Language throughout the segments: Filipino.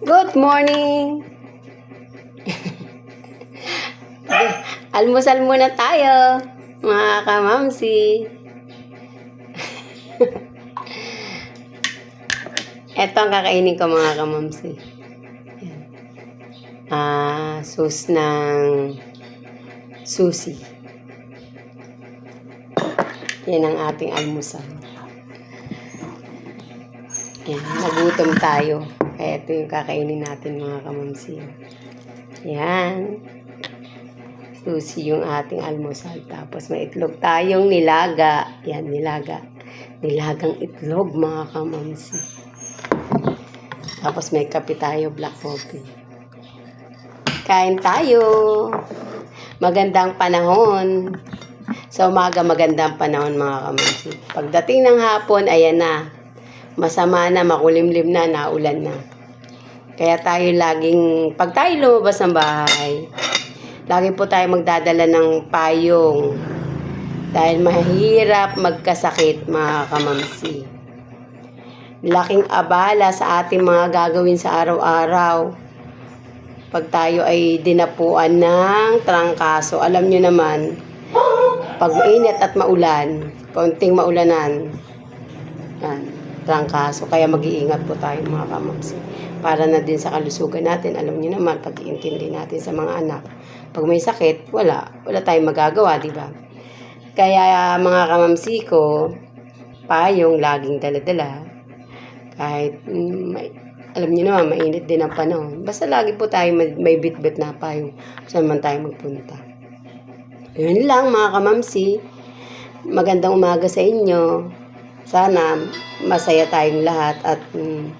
Good morning! Almusal muna tayo, mga kamamsi. Ito ang kakainin ko mga kamamsi. Ah, sus ng susi. Yan ang ating almusal. Yan, nagutom tayo. Kaya ito yung kakainin natin mga kamamsi. Yan. Susi yung ating almusal. Tapos may itlog tayong nilaga. Yan, nilaga. Nilagang itlog mga kamamsi. Tapos may kape tayo, black coffee. Kain tayo. Magandang panahon. Sa umaga, magandang panahon mga kamamsi. Pagdating ng hapon, ayan na. Masama na, makulimlim na, naulan na. Kaya tayo laging, pag tayo lumabas ng bahay, lagi po tayo magdadala ng payong. Dahil mahirap magkasakit mga kamamsi. Laking abala sa ating mga gagawin sa araw-araw. Pag tayo ay dinapuan ng trangkaso, alam nyo naman, pag mainit at maulan, kaunting maulanan, yan, trangkaso. Kaya mag-iingat po tayo mga kamamsi. Para na din sa kalusugan natin, alam niyo naman, pag-iintindi natin sa mga anak. Pag may sakit, wala. Wala tayong magagawa, di ba? Kaya mga kamamsi ko, payong laging daladala. Kahit, mm, may, alam niyo naman, mainit din ang panahon. Basta lagi po tayo may, may bit-bit na payong saan man tayo magpunta. Yun lang mga kamamsi. Magandang umaga sa inyo. Sana masaya tayong lahat at mm,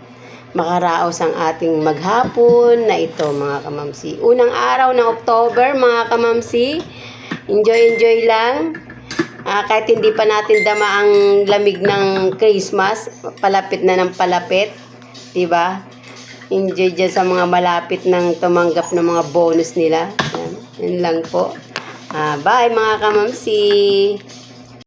makaraos ang ating maghapon na ito mga kamamsi. Unang araw ng October mga kamamsi. Enjoy, enjoy lang. Ah, kahit hindi pa natin dama ang lamig ng Christmas, palapit na ng palapit. 'di ba? Enjoy dyan sa mga malapit ng tumanggap ng mga bonus nila. Yan, yun lang po. Ah, bye mga kamamsi!